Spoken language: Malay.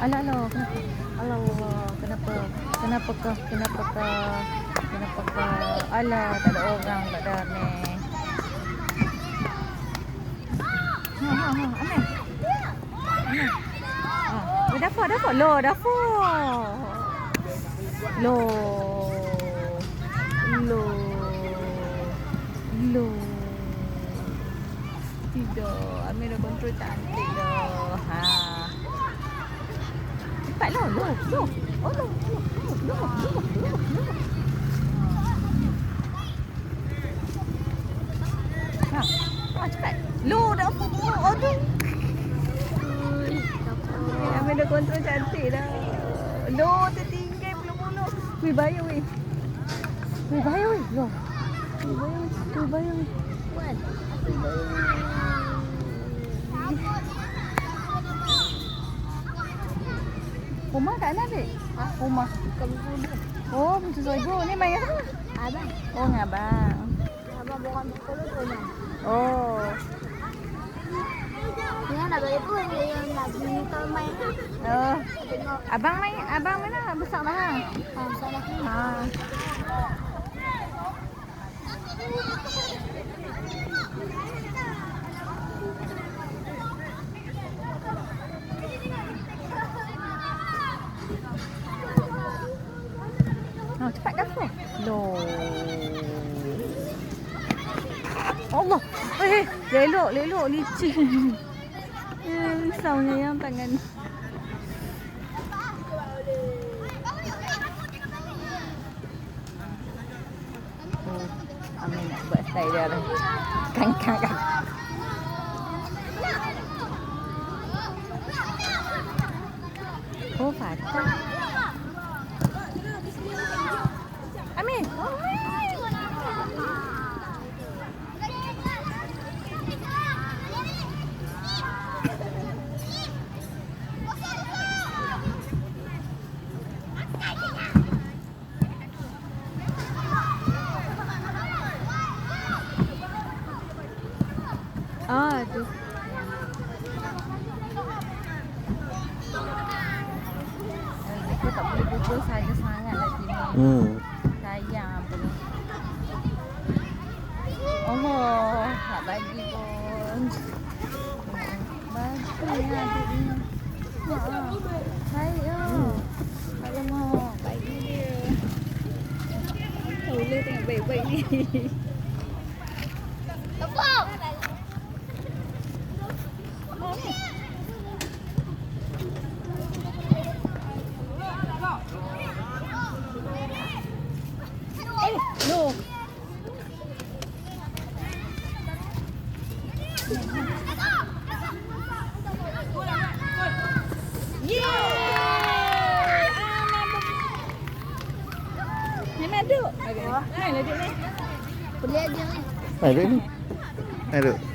Alah alah kenapa? Alah kenapa? Kenapa kah? Kenapa kah? Kenapa kah? Alah tak ada orang tak ada ni. Ha ha ha Amin. Amin. Ha, oh, dapur dapur. Loh dapur. Loh. Loh. Loh. Tidak. Amir dah kontrol cantik dah. Ha. phải lỗ lỗ lỗ lỗ lỗ lỗ lỗ lỗ Lu dah pukul Aduh Ambil dah kontrol cantik dah Lu tertinggal bulu-bulu Weh bayar weh Weh bayar weh Lu Weh bayar weh Weh bayar weh Kuma ka na di. Ha? Kuma. Kabubudo. Oh, mucho soy bu. Ni may ka. Aba. Oh nga ba. Aba bukan kulo ko na. Oh. Yan na ba ito yung nagbinito may. Oh. Abang may abang may na basta na. Ah, sana. Ah. 아, 딱 깠어. 로. 어머, 에이, 레로, 레로 리치. 음, 싸우네요, 방금. 아, mình bẻ tay ra đây. Căng căng căng. Có phải không? Ah, tu. Kita tak boleh pukul saja sangat lagi. Hmm. Tak bagi pun. Bagi lah adik ni. Mak, baik oh. Alamak, bagi dia. Boleh tengok baik-baik ni. Ni mana duk? Lah duk ni. Boleh dia ni. Ada ni. Ada.